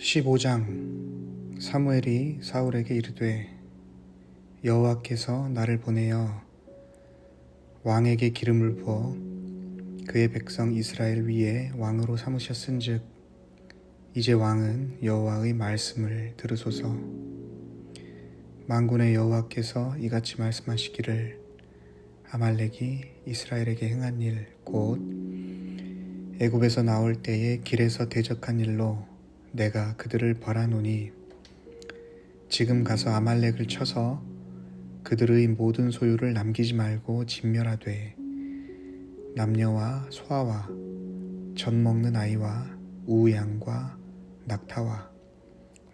15장 사무엘이 사울에게 이르되 여호와께서 나를 보내어 왕에게 기름을 부어 그의 백성 이스라엘 위에 왕으로 삼으셨은즉 이제 왕은 여호와의 말씀을 들으소서. 만군의 여호와께서 이같이 말씀하시기를 아말렉이 이스라엘에게 행한 일 곧 애굽에서 나올 때에 길에서 대적한 일로 내가 그들을 벌하노니. 지금 가서 아말렉을 쳐서 그들의 모든 소유를 남기지 말고 진멸하되 남녀와 소아와 젖 먹는 아이와 우양과 낙타와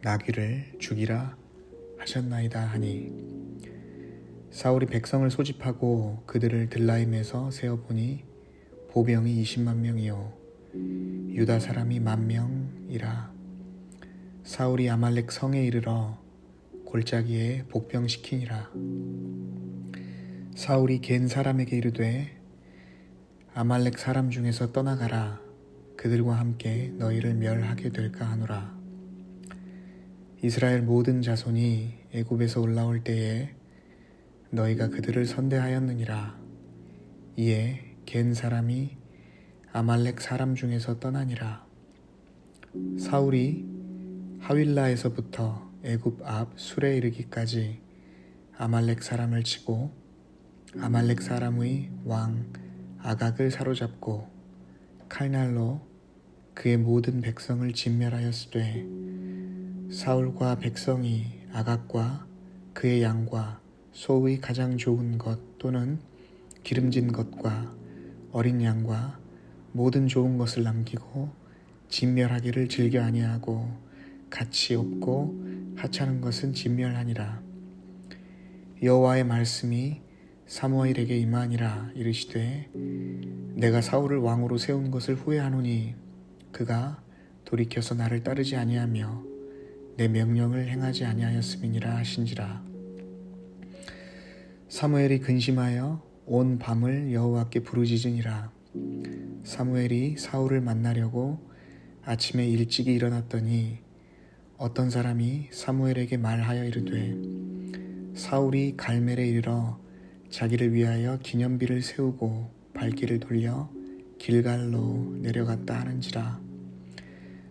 나귀를 죽이라 하셨나이다 하니. 사울이 백성을 소집하고 그들을 들라임에서 세어보니 보병이 20만 명이요. 유다 사람이 만 명이라 사울이 아말렉 성에 이르러 골짜기에 복병시키니라. 사울이 겐 사람에게 이르되 아말렉 사람 중에서 떠나가라. 그들과 함께 너희를 멸하게 될까 하노라. 이스라엘 모든 자손이 애굽에서 올라올 때에 너희가 그들을 선대하였느니라. 이에 겐 사람이 아말렉 사람 중에서 떠나니라. 사울이 하윌라에서부터 애굽 앞 술에 이르기까지 아말렉 사람을 치고 아말렉 사람의 왕 아각을 사로잡고 칼날로 그의 모든 백성을 진멸하였으되 사울과 백성이 아각과 그의 양과 소의 가장 좋은 것 또는 기름진 것과 어린 양과 모든 좋은 것을 남기고 진멸하기를 즐겨 아니하고 가치 없고 하찮은 것은 진멸하니라. 여호와의 말씀이 사무엘에게 임하니라 이르시되 내가 사울을 왕으로 세운 것을 후회하노니 그가 돌이켜서 나를 따르지 아니하며 내 명령을 행하지 아니하였음이니라 하신지라. 사무엘이 근심하여 온 밤을 여호와께 부르짖으니라. 사무엘이 사울을 만나려고 아침에 일찍이 일어났더니 어떤 사람이 사무엘에게 말하여 이르되 사울이 갈멜에 이르러 자기를 위하여 기념비를 세우고 발길을 돌려 길갈로 내려갔다 하는지라.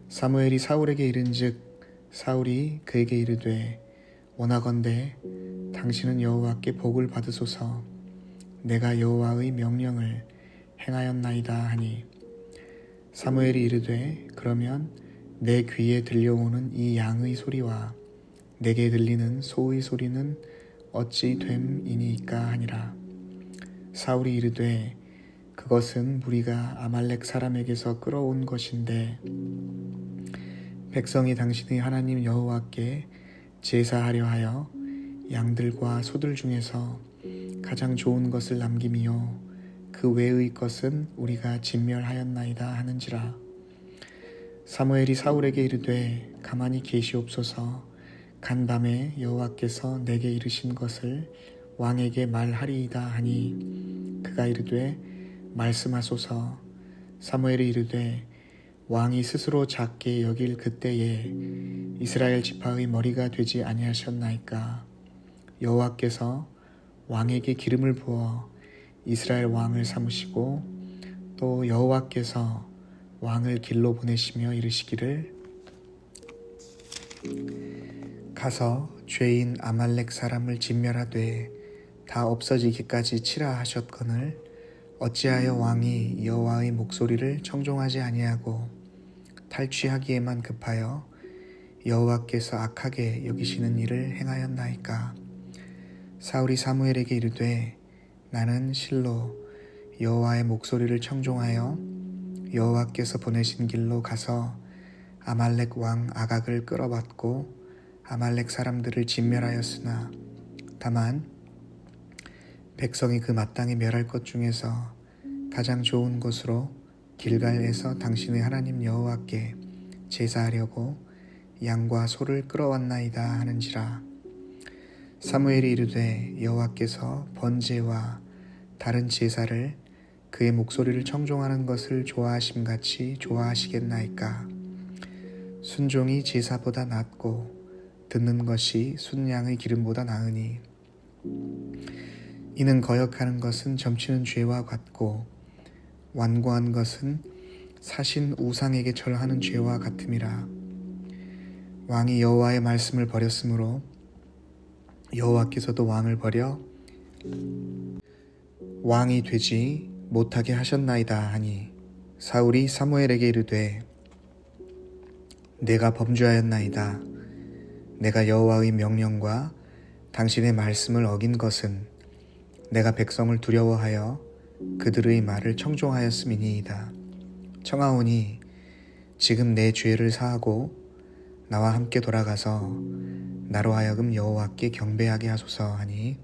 사무엘이 사울에게 이른즉 사울이 그에게 이르되 원하건대 당신은 여호와께 복을 받으소서. 내가 여호와의 명령을 행하였나이다 하니. 사무엘이 이르되 그러면 내 귀에 들려오는 이 양의 소리와 내게 들리는 소의 소리는 어찌 됨이니까 하니라. 사울이 이르되 그것은 무리가 아말렉 사람에게서 끌어온 것인데 백성이 당신의 하나님 여호와께 제사하려 하여 양들과 소들 중에서 가장 좋은 것을 남김이요 그 외의 것은 우리가 진멸하였나이다 하는지라 사무엘이 사울에게 이르되 가만히 계시옵소서. 간밤에 여호와께서 내게 이르신 것을 왕에게 말하리이다 하니 그가 이르되 말씀하소서. 사무엘이 이르되 왕이 스스로 작게 여길 그때에 이스라엘 지파의 머리가 되지 아니하셨나이까? 여호와께서 왕에게 기름을 부어 이스라엘 왕을 삼으시고 또 여호와께서 왕을 길로 보내시며 이르시기를 가서 죄인 아말렉 사람을 진멸하되 다 없어지기까지 치라 하셨거늘 어찌하여 왕이 여호와의 목소리를 청종하지 아니하고 탈취하기에만 급하여 여호와께서 악하게 여기시는 일을 행하였나이까? 사울이 사무엘에게 이르되 나는 실로 여호와의 목소리를 청종하여 여호와께서 보내신 길로 가서 아말렉 왕 아각을 끌어받고 아말렉 사람들을 진멸하였으나 다만 백성이 그 마땅히 멸할 것 중에서 가장 좋은 곳으로 길갈에서 당신의 하나님 여호와께 제사하려고 양과 소를 끌어왔나이다 하는지라. 사무엘이 이르되 여호와께서 번제와 다른 제사를 그의 목소리를 청종하는 것을 좋아하심 같이 좋아하시겠나이까? 순종이 제사보다 낫고 듣는 것이 순양의 기름보다 나으니. 이는 거역하는 것은 점치는 죄와 같고 완고한 것은 사신 우상에게 절하는 죄와 같음이라. 왕이 여호와의 말씀을 버렸으므로 여호와께서도 왕을 버려 왕이 되지 못하게 하셨나이다 하니 사울이 사무엘에게 이르되 내가 범죄하였나이다. 내가 여호와의 명령과 당신의 말씀을 어긴 것은 내가 백성을 두려워하여 그들의 말을 청종하였음이니이다. 청하오니 지금 내 죄를 사하고 나와 함께 돌아가서 나로 하여금 여호와께 경배하게 하소서 하니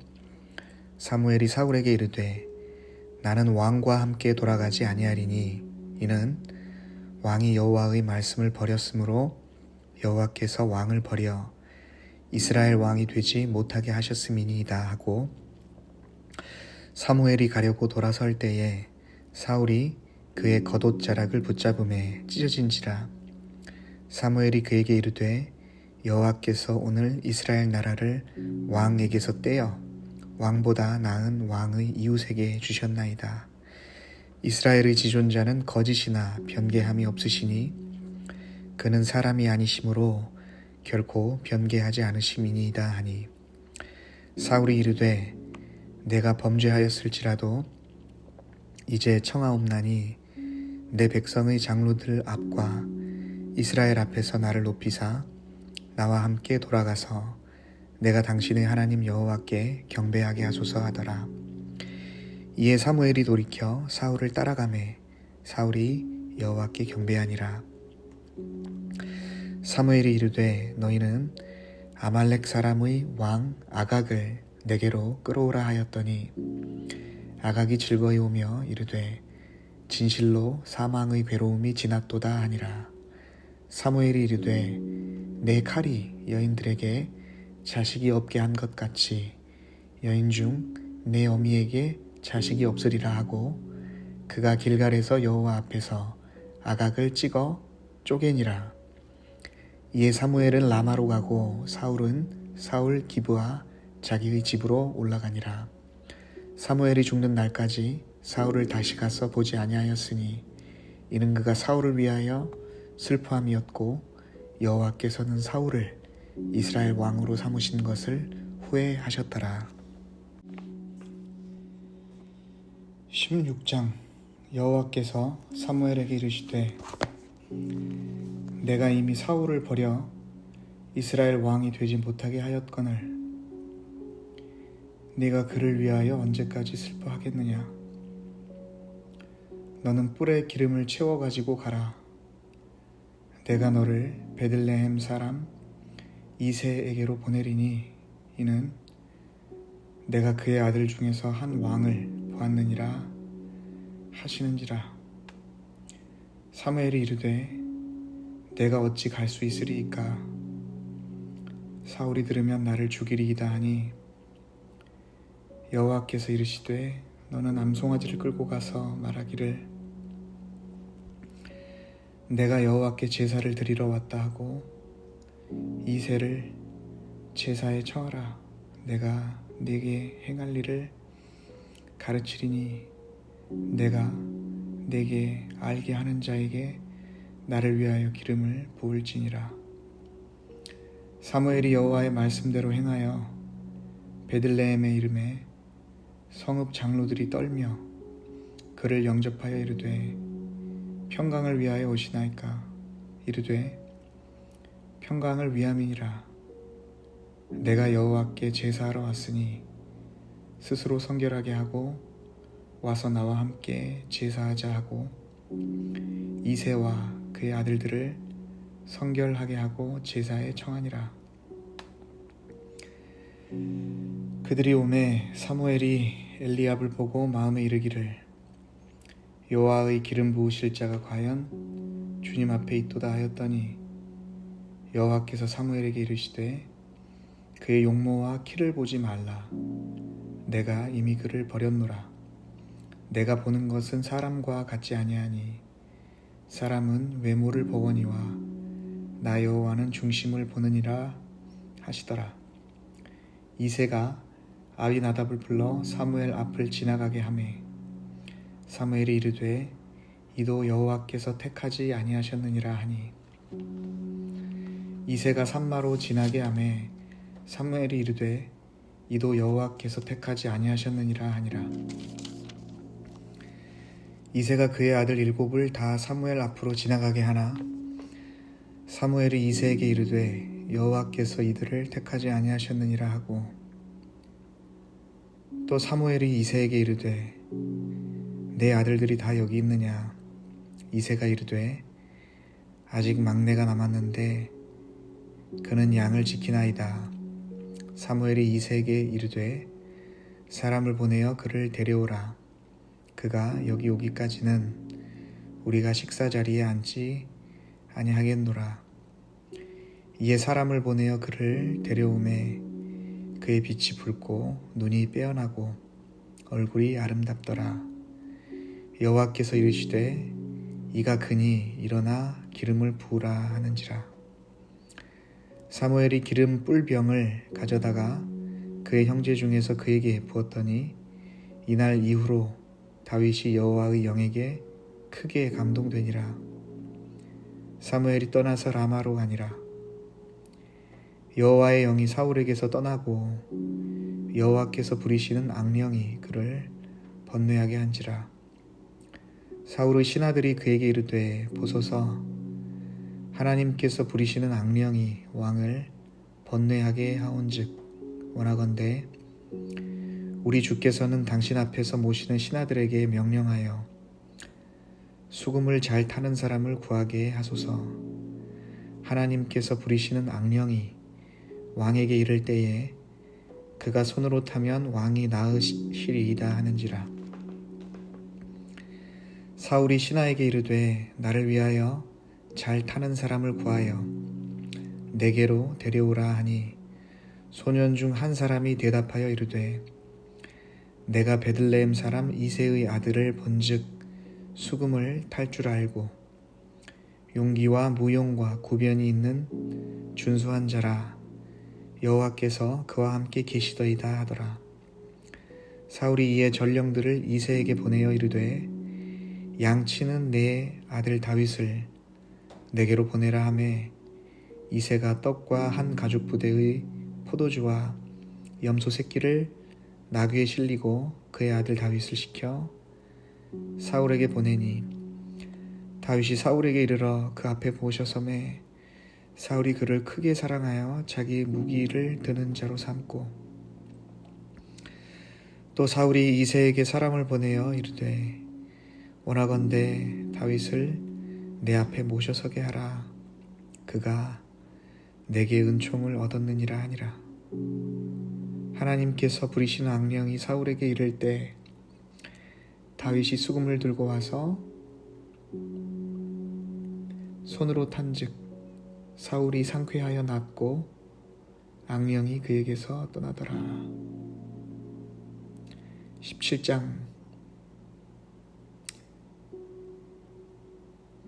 사무엘이 사울에게 이르되 나는 왕과 함께 돌아가지 아니하리니 이는 왕이 여호와의 말씀을 버렸으므로 여호와께서 왕을 버려 이스라엘 왕이 되지 못하게 하셨음이니이다 하고 사무엘이 가려고 돌아설 때에 사울이 그의 겉옷 자락을 붙잡음에 찢어진지라 사무엘이 그에게 이르되 여호와께서 오늘 이스라엘 나라를 왕에게서 떼어 왕보다 나은 왕의 이웃에게 주셨나이다. 이스라엘의 지존자는 거짓이나 변개함이 없으시니 그는 사람이 아니심으로 결코 변개하지 않으심이니이다 하니 사울이 이르되 내가 범죄하였을지라도 이제 청하옵나니 내 백성의 장로들 앞과 이스라엘 앞에서 나를 높이사 나와 함께 돌아가서 내가 당신의 하나님 여호와께 경배하게 하소서 하더라. 이에 사무엘이 돌이켜 사울을 따라가매 사울이 여호와께 경배하니라. 사무엘이 이르되 너희는 아말렉 사람의 왕 아각을 내게로 끌어오라 하였더니 아각이 즐거이 오며 이르되 진실로 사망의 괴로움이 지났도다 하니라. 사무엘이 이르되 내 칼이 여인들에게 자식이 없게 한 것 같이 여인 중 내 어미에게 자식이 없으리라 하고 그가 길갈에서 여호와 앞에서 아각을 찍어 쪼개니라. 이에 사무엘은 라마로 가고 사울은 사울 기브와 자기의 집으로 올라가니라. 사무엘이 죽는 날까지 사울을 다시 가서 보지 아니하였으니 이는 그가 사울을 위하여 슬퍼함이었고 여호와께서는 사울을 이스라엘 왕으로 삼으신 것을 후회하셨더라. 16장 여호와께서 사무엘에게 이르시되 내가 이미 사울을 버려 이스라엘 왕이 되지 못하게 하였거늘 네가 그를 위하여 언제까지 슬퍼하겠느냐 너는 뿔에 기름을 채워 가지고 가라 내가 너를 베들레헴 사람 이세에게로 보내리니 이는 내가 그의 아들 중에서 한 왕을 보았느니라 하시는지라. 사무엘이 이르되 내가 어찌 갈 수 있으리이까? 사울이 들으면 나를 죽이리이다 하니 여호와께서 이르시되 너는 암송아지를 끌고 가서 말하기를 내가 여호와께 제사를 드리러 왔다 하고 이새를 제사에 청하라. 내가 네게 행할 일을 가르치리니 내가 내게 알게 하는 자에게 나를 위하여 기름을 부을지니라. 사무엘이 여호와의 말씀대로 행하여 베들레헴의 이름에 성읍 장로들이 떨며 그를 영접하여 이르되 평강을 위하여 오시나이까? 이르되 평강을 위함이니라. 내가 여호와께 제사하러 왔으니 스스로 성결하게 하고 와서 나와 함께 제사하자 하고 이세와 그의 아들들을 성결하게 하고 제사에 청하니라. 그들이 오매 사무엘이 엘리압을 보고 마음에 이르기를 여호와의 기름 부으실 자가 과연 주님 앞에 있도다 하였더니 여호와께서 사무엘에게 이르시되 그의 용모와 키를 보지 말라. 내가 이미 그를 버렸노라. 내가 보는 것은 사람과 같지 아니하니 사람은 외모를 보거니와 나 여호와는 중심을 보느니라 하시더라. 이세가 아비나답을 불러 사무엘 앞을 지나가게 하매 사무엘이 이르되 이도 여호와께서 택하지 아니하셨느니라 하니 이세가 산마로 지나게 하매 사무엘이 이르되 이도 여호와께서 택하지 아니하셨느니라 하니라. 이세가 그의 아들 일곱을 다 사무엘 앞으로 지나가게 하나? 사무엘이 이세에게 이르되 여호와께서 이들을 택하지 아니하셨느니라 하고. 또 사무엘이 이세에게 이르되 내 아들들이 다 여기 있느냐? 이세가 이르되 아직 막내가 남았는데 그는 양을 지키나이다 사무엘이 이세에게 이르되 사람을 보내어 그를 데려오라 그가 여기 오기까지는 우리가 식사 자리에 앉지 아니하겠노라. 이에 사람을 보내어 그를 데려오매 그의 빛이 붉고 눈이 빼어나고 얼굴이 아름답더라. 여호와께서 이르시되 이가 그니 일어나 기름을 부으라 하는지라. 사무엘이 기름 뿔병을 가져다가 그의 형제 중에서 그에게 부었더니 이날 이후로 다윗이 여호와의 영에게 크게 감동되니라. 사무엘이 떠나서 라마로 가니라. 여호와의 영이 사울에게서 떠나고 여호와께서 부리시는 악령이 그를 번뇌하게 한지라. 사울의 신하들이 그에게 이르되 보소서 하나님께서 부리시는 악령이 왕을 번뇌하게 하온즉 원하건대 우리 주께서는 당신 앞에서 모시는 신하들에게 명령하여 수금을 잘 타는 사람을 구하게 하소서. 하나님께서 부리시는 악령이 왕에게 이를 때에 그가 손으로 타면 왕이 나으시리이다 하는지라. 사울이 신하에게 이르되 나를 위하여 잘 타는 사람을 구하여 내게로 데려오라 하니 소년 중 한 사람이 대답하여 이르되 내가 베들레헴 사람 이세의 아들을 본즉 수금을 탈 줄 알고 용기와 무용과 구변이 있는 준수한 자라 여호와께서 그와 함께 계시더이다 하더라. 사울이 이에 전령들을 이세에게 보내어 이르되 양치는 내 아들 다윗을 내게로 보내라 하매 이세가 떡과 한 가죽 부대의 포도주와 염소 새끼를 나귀에 실리고 그의 아들 다윗을 시켜 사울에게 보내니 다윗이 사울에게 이르러 그 앞에 보셔서매 사울이 그를 크게 사랑하여 자기 무기를 드는 자로 삼고 또 사울이 이세에게 사람을 보내어 이르되 원하건대 다윗을 내 앞에 모셔서게 하라. 그가 내게 은총을 얻었느니라 하니라. 하나님께서 부리신 악령이 사울에게 이를 때 다윗이 수금을 들고 와서 손으로 탄즉 사울이 상쾌하여 낫고 악령이 그에게서 떠나더라. 17장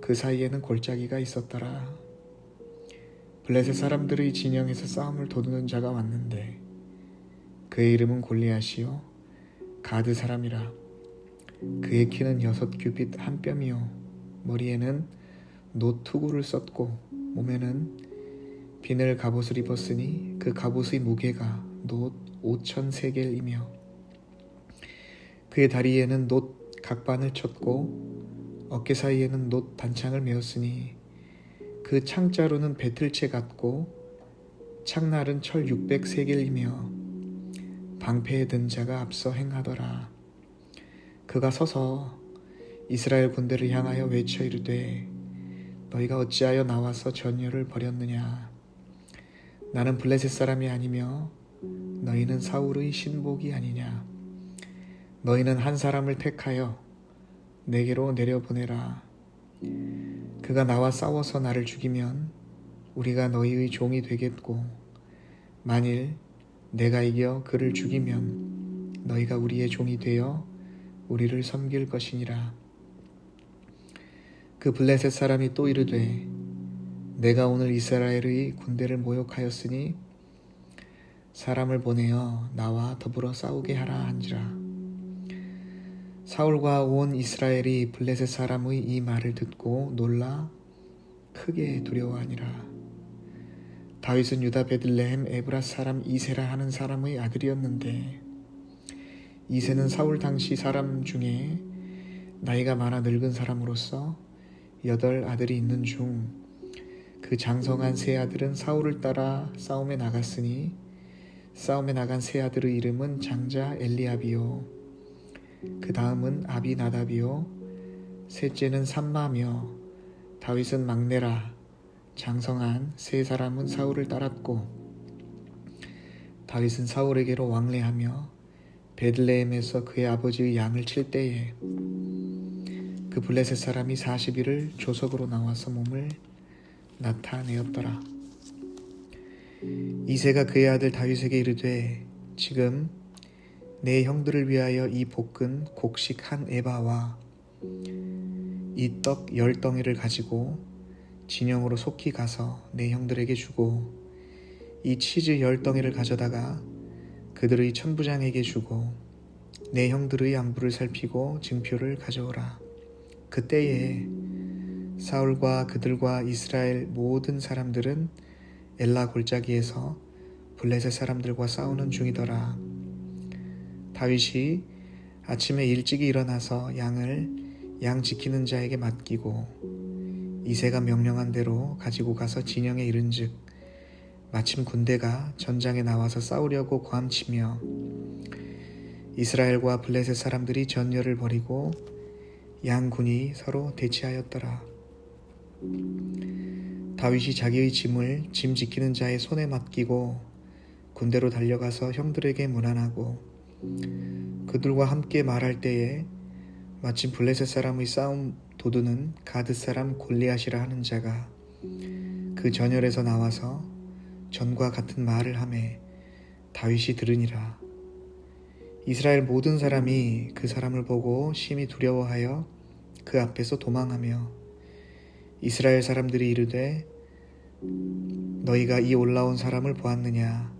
그 사이에는 골짜기가 있었더라. 블레셋 사람들의 진영에서 싸움을 도두는 자가 왔는데 그의 이름은 골리앗이요. 가드 사람이라. 그의 키는 여섯 규빗 한 뼘이요. 머리에는 노투구를 썼고 몸에는 비늘 갑옷을 입었으니 그 갑옷의 무게가 놋 오천 세겔이며 그의 다리에는 놋 각반을 쳤고 어깨 사이에는 놋 단창을 메었으니 그 창자루는 배틀채 같고 창날은 철 육백 세겔이며 방패에 든 자가 앞서 행하더라. 그가 서서 이스라엘 군대를 향하여 외쳐 이르되 너희가 어찌하여 나와서 전열을 벌였느냐 나는 블레셋 사람이 아니며 너희는 사울의 신복이 아니냐 너희는 한 사람을 택하여 내게로 내려보내라. 그가 나와 싸워서 나를 죽이면 우리가 너희의 종이 되겠고 만일 내가 이겨 그를 죽이면 너희가 우리의 종이 되어 우리를 섬길 것이니라. 그 블레셋 사람이 또 이르되 내가 오늘 이스라엘의 군대를 모욕하였으니 사람을 보내어 나와 더불어 싸우게 하라 한지라 사울과 온 이스라엘이 블레셋 사람의 이 말을 듣고 놀라 크게 두려워하니라. 다윗은 유다 베들레헴 에브라 사람 이세라 하는 사람의 아들이었는데 이세는 사울 당시 사람 중에 나이가 많아 늙은 사람으로서 여덟 아들이 있는 중 그 장성한 세 아들은 사울을 따라 싸움에 나갔으니 싸움에 나간 세 아들의 이름은 장자 엘리압이요 그 다음은 아비나답이요 셋째는 삼마며 다윗은 막내라 장성한 세 사람은 사울을 따랐고 다윗은 사울에게로 왕래하며 베들레헴에서 그의 아버지의 양을 칠 때에 그 블레셋 사람이 40일을 조석으로 나와서 몸을 나타내었더라. 이세가 그의 아들 다윗에게 이르되 지금 내 형들을 위하여 이 볶은 곡식 한 에바와 이 떡 열 덩이를 가지고 진영으로 속히 가서 내 형들에게 주고 이 치즈 열 덩이를 가져다가 그들의 천부장에게 주고 내 형들의 안부를 살피고 증표를 가져오라. 그때에 사울과 그들과 이스라엘 모든 사람들은 엘라 골짜기에서 블레셋 사람들과 싸우는 중이더라. 다윗이 아침에 일찍이 일어나서 양을 양 지키는 자에게 맡기고 이세가 명령한 대로 가지고 가서 진영에 이른즉 마침 군대가 전장에 나와서 싸우려고 고함치며 이스라엘과 블레셋 사람들이 전열을 벌이고 양군이 서로 대치하였더라. 다윗이 자기의 짐을 짐 지키는 자의 손에 맡기고 군대로 달려가서 형들에게 문안하고 그들과 함께 말할 때에 마침 블레셋 사람의 싸움 도두는 가드 사람 골리앗이라 하는 자가 그 전열에서 나와서 전과 같은 말을 하매 다윗이 들으니라. 이스라엘 모든 사람이 그 사람을 보고 심히 두려워하여 그 앞에서 도망하며 이스라엘 사람들이 이르되 너희가 이 올라온 사람을 보았느냐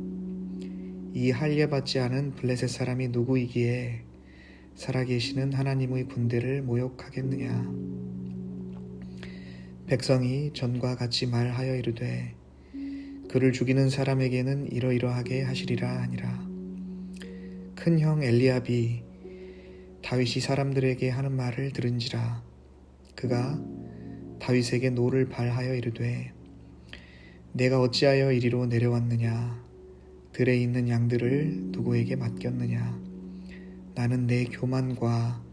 이 할례받지 않은 블레셋 사람이 누구이기에 살아계시는 하나님의 군대를 모욕하겠느냐? 백성이 전과 같이 말하여 이르되 그를 죽이는 사람에게는 이러이러하게 하시리라 하니라. 큰 형 엘리압이 다윗이 사람들에게 하는 말을 들은지라. 그가 다윗에게 노를 발하여 이르되 내가 어찌하여 이리로 내려왔느냐 들에 있는 양들을 누구에게 맡겼느냐? 나는 내 교만과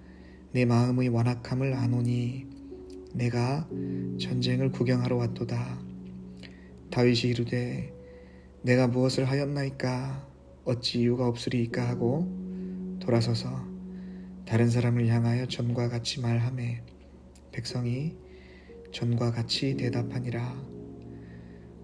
내 마음의 완악함을 아노니 내가 전쟁을 구경하러 왔도다. 다윗이 이르되 내가 무엇을 하였나이까? 어찌 이유가 없으리이까? 하고 돌아서서 다른 사람을 향하여 전과 같이 말하매 백성이 전과 같이 대답하니라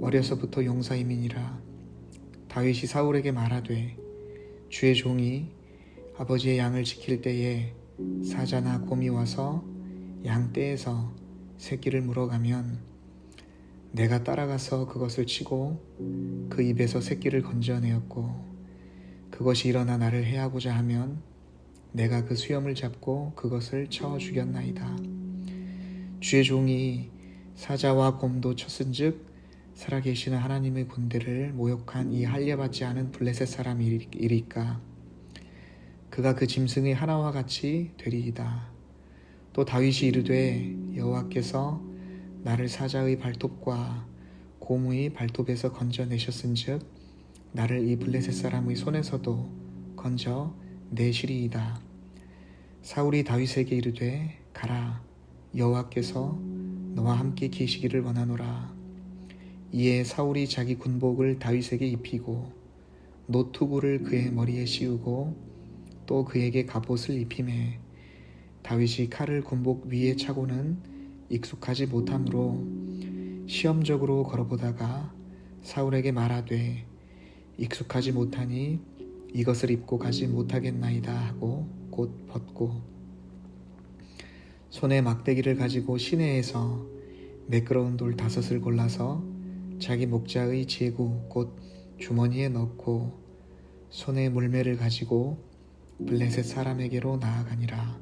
어려서부터 용사임이니라 다윗이 사울에게 말하되 주의 종이 아버지의 양을 지킬 때에 사자나 곰이 와서 양 떼에서 새끼를 물어가면 내가 따라가서 그것을 치고 그 입에서 새끼를 건져내었고 그것이 일어나 나를 해하고자 하면 내가 그 수염을 잡고 그것을 쳐 죽였나이다. 주의 종이 사자와 곰도 쳤은즉 살아계시는 하나님의 군대를 모욕한 이 할례받지 않은 블레셋 사람이리까 그가 그 짐승의 하나와 같이 되리이다. 또 다윗이 이르되 여호와께서 나를 사자의 발톱과 곰의 발톱에서 건져내셨은즉 나를 이 블레셋 사람의 손에서도 건져 내시리이다. 사울이 다윗에게 이르되 가라 여호와께서 너와 함께 계시기를 원하노라. 이에 사울이 자기 군복을 다윗에게 입히고 노투구를 그의 머리에 씌우고 또 그에게 갑옷을 입히매 다윗이 칼을 군복 위에 차고는 익숙하지 못하므로 시험적으로 걸어보다가 사울에게 말하되 익숙하지 못하니 이것을 입고 가지 못하겠나이다 하고 곧 벗고 손에 막대기를 가지고 시내에서 매끄러운 돌 다섯을 골라서 자기 목자의 제구 곧 주머니에 넣고 손에 물매를 가지고 블레셋 사람에게로 나아가니라.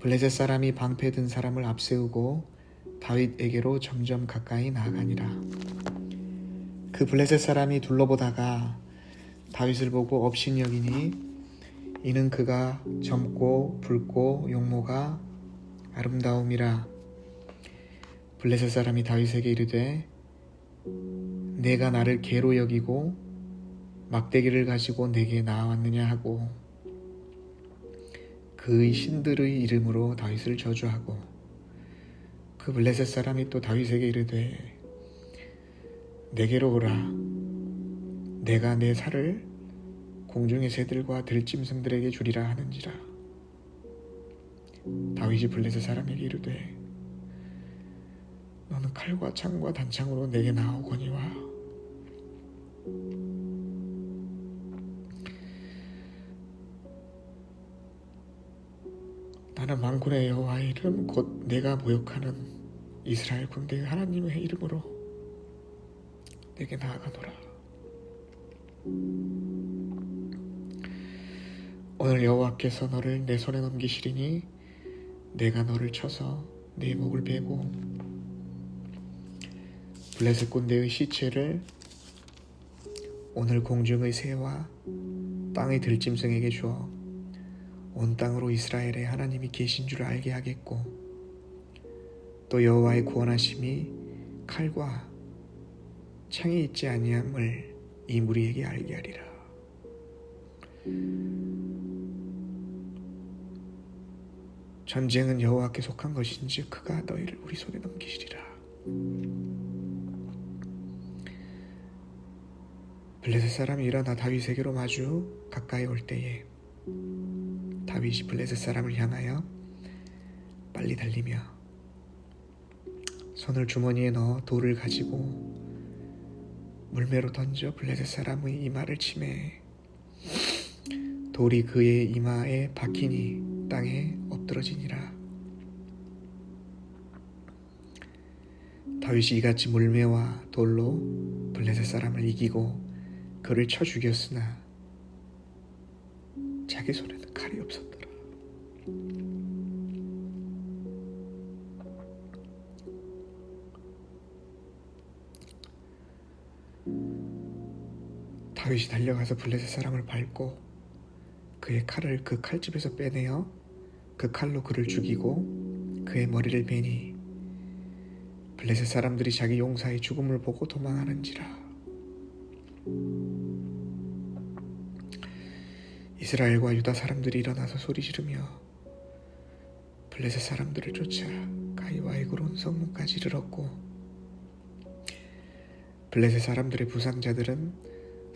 블레셋 사람이 방패 든 사람을 앞세우고 다윗에게로 점점 가까이 나아가니라. 그 블레셋 사람이 둘러보다가 다윗을 보고 업신여기니 이는 그가 젊고 붉고 용모가 아름다움이라. 블레셋 사람이 다윗에게 이르되 내가 나를 개로 여기고 막대기를 가지고 내게 나왔느냐 하고 그의 신들의 이름으로 다윗을 저주하고 그 블레셋 사람이 또 다윗에게 이르되 내게로 오라. 내가 내 살을 공중의 새들과 들짐승들에게 주리라 하는지라. 다윗이 블레셋 사람에게 이르되 너는 칼과 창과 단창으로 내게 나오거니와 나는 만군의 여호와의 이름 곧 내가 모욕하는 이스라엘 군대의 하나님의 이름으로 내게 나아가노라. 오늘 여호와께서 너를 내 손에 넘기시리니 내가 너를 쳐서 내 목을 베고 블레셋 군대의 시체를 오늘 공중의 새와 땅의 들짐승에게 주어 온 땅으로 이스라엘의 하나님이 계신 줄 알게 하겠고 또 여호와의 구원하심이 칼과 창이 있지 아니함을 이 무리에게 알게 하리라. 전쟁은 여호와께 속한 것인지 그가 너희를 우리 손에 넘기시리라. 블레셋 사람이 일어나 다윗에게로 마주 가까이 올 때에 다윗이 블레셋 사람을 향하여 빨리 달리며 손을 주머니에 넣어 돌을 가지고 물매로 던져 블레셋 사람의 이마를 치매 돌이 그의 이마에 박히니 땅에 엎드러지니라. 다윗이 이같이 물매와 돌로 블레셋 사람을 이기고 그를 쳐 죽였으나 자기 손에는 칼이 없었더라. 다윗이 달려가서 블레셋 사람을 밟고 그의 칼을 그 칼집에서 빼내어 그 칼로 그를 죽이고 그의 머리를 베니 블레셋 사람들이 자기 용사의 죽음을 보고 도망하는지라 이스라엘과 유다 사람들이 일어나서 소리 지르며 블레셋 사람들을 쫓아 가이와 에그론 성문까지 이르렀고 블레셋 사람들의 부상자들은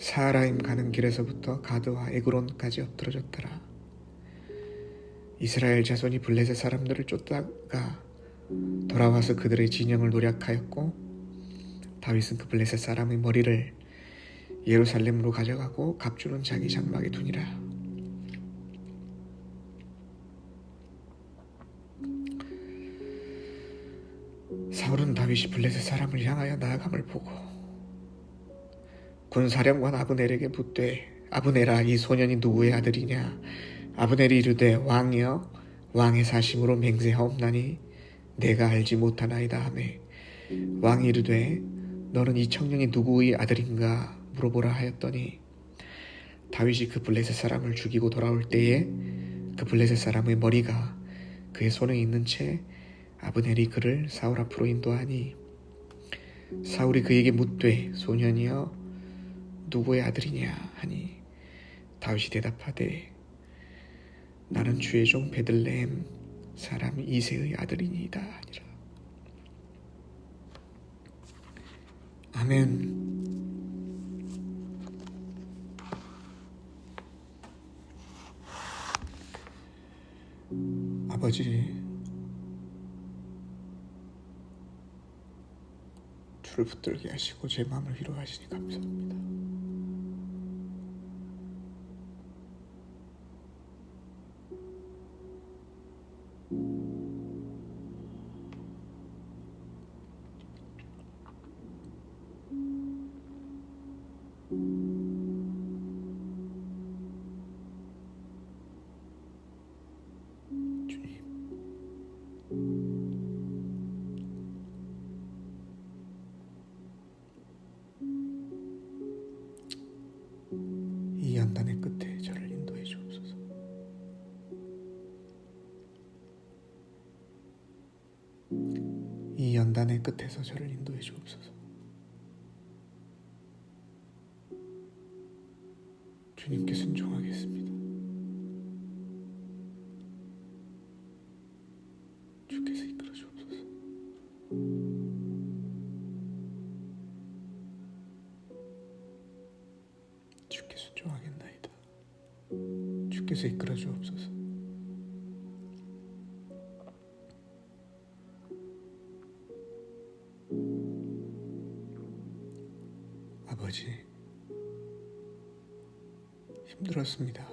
사하라임 가는 길에서부터 가드와 에그론까지 엎드러졌더라. 이스라엘 자손이 블레셋 사람들을 쫓다가 돌아와서 그들의 진영을 노략하였고 다윗은 그 블레셋 사람의 머리를 예루살렘으로 가져가고 갑주는 자기 장막에 두니라. 사울은 다윗이 블레셋 사람을 향하여 나아감을 보고 군사령관 아브넬에게 묻되 아브넬아 이 소년이 누구의 아들이냐? 아브넬이 이르되 왕이여 왕의 사심으로 맹세하옵나니 내가 알지 못하나이다 하매. 왕이 이르되 너는 이 청년이 누구의 아들인가 물어보라 하였더니 다윗이 그 블레셋 사람을 죽이고 돌아올 때에 그 블레셋 사람의 머리가 그의 손에 있는 채 아브넬이 그를 사울 앞으로 인도하니 사울이 그에게 묻되 소년이여 누구의 아들이냐 하니 다윗이 대답하되 나는 주의 종 베들레헴 사람 이세의 아들이니이다 하니라. 아멘. 아버지 주를 붙들게 하시고 제 마음을 위로하시니 감사합니다. 이 연단의 끝에서 저를 인도해 주옵소서. 주님께 순종하겠습니다. 힘들었습니다.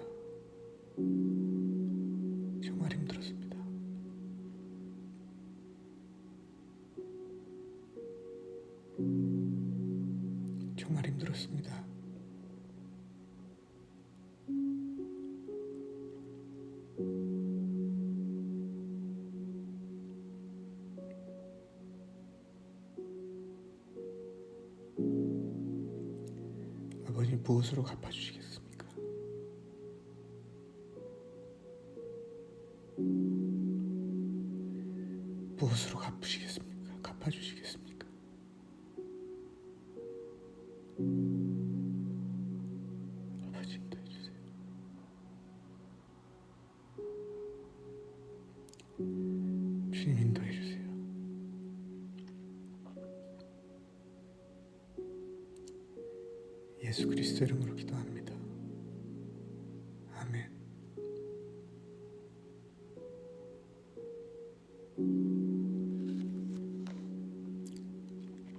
정말 힘들었습니다. 정말 힘들었습니다. 아버지 무엇으로 갚아주시겠습니